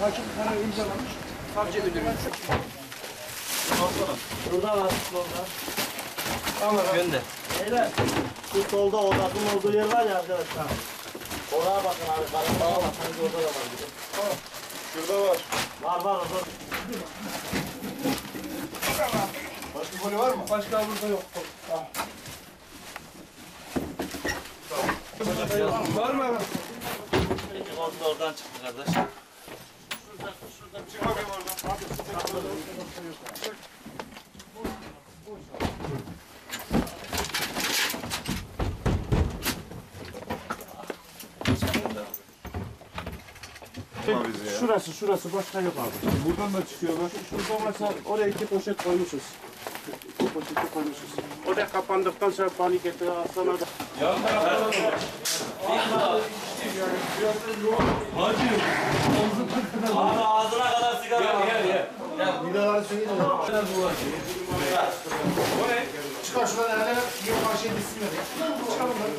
hakim karar imzalamış. Savcı müdürü. Burada var solda. Tamam. Gönder. Beyler şu solda odasının olduğu yer var ya arkadaşlar. Oraya bakın abi. Karanlığa bak. Sanki orada da var gibi. Şurada var. Var var orada. Başka koli var mı? Başka burada yok. Ah. Var mı? Orada oradan çıktı kardeş. Çık bakayım oradan. Şurası şurası başka yok abi. Buradan da çıkıyorlar. Şurada mesela oraya iki poşet koymuşuz. İki poşeti koymuşuz. Orada kapandıktan sonra panik etti. Sana da Abi ağzına kadar sigara var. Çıkar şuradan elene. Yok karşıya düşsün ya. Çıkar bunları.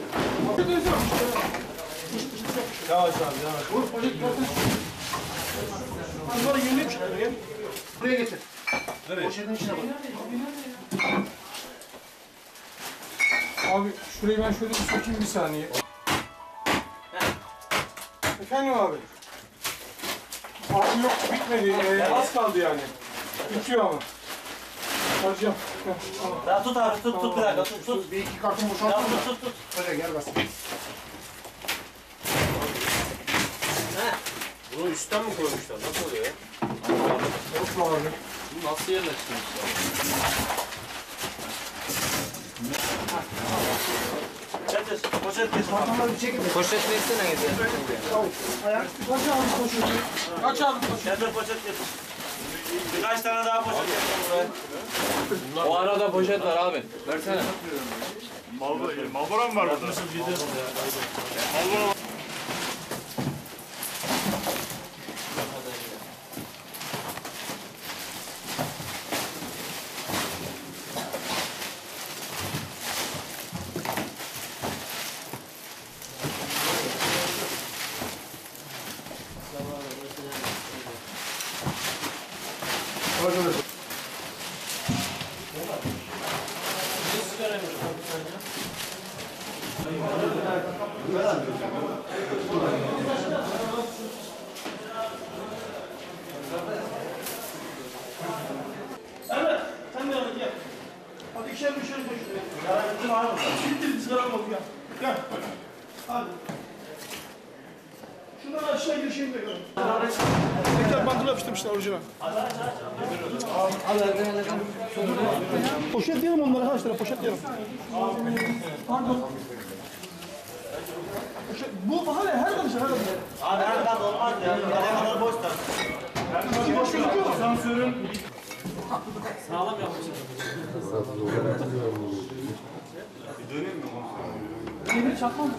Yavaş abi yavaş. Vur poşet bırakın. Bunları yönlüğe çıkar ya. Buraya getir. Nereye? Poşetin içine bak. Abi şurayı ben şöyle bir sokayım bir saniye. Efendim abi. Abi yok bitmedi. Ee, az kaldı yani. Bitiyor ama. Hocam. Ya tut abi tut tut bir dakika tut tut. Bir iki kartın Ya boşaltın mı? tut tut tut. Öyle gel bas. Bunu üstten mi koymuşlar? Nasıl oluyor ya? Yok mu abi? Bunu nasıl yerleştirmişler? Poşet getir. Kartonları bir çekin. Poşet versene gidi. Ayak. Kaç abi poşeti? Kaç abi koş. Getir poşet getir. Birkaç tane daha poşet getir buraya. O arada poşet var abi. Versene. Evet. Sen de yanına gel. Hadi ikişer bir şey koy şuraya. Ya bitti mi abi? Bitti sigara mı gel. Hadi. Şundan aşağı girişeyim de görün. Bandıla yapıştırmışlar orijinal. Poşet diyelim onlara kaç lira poşet diyelim. Pardon. Poşet, bu hala her karışa her karışa. Abi her kat olmaz ya. Nereye kadar boş da. İki boş gözüküyor mu? Sansürün. Demir çakma mı?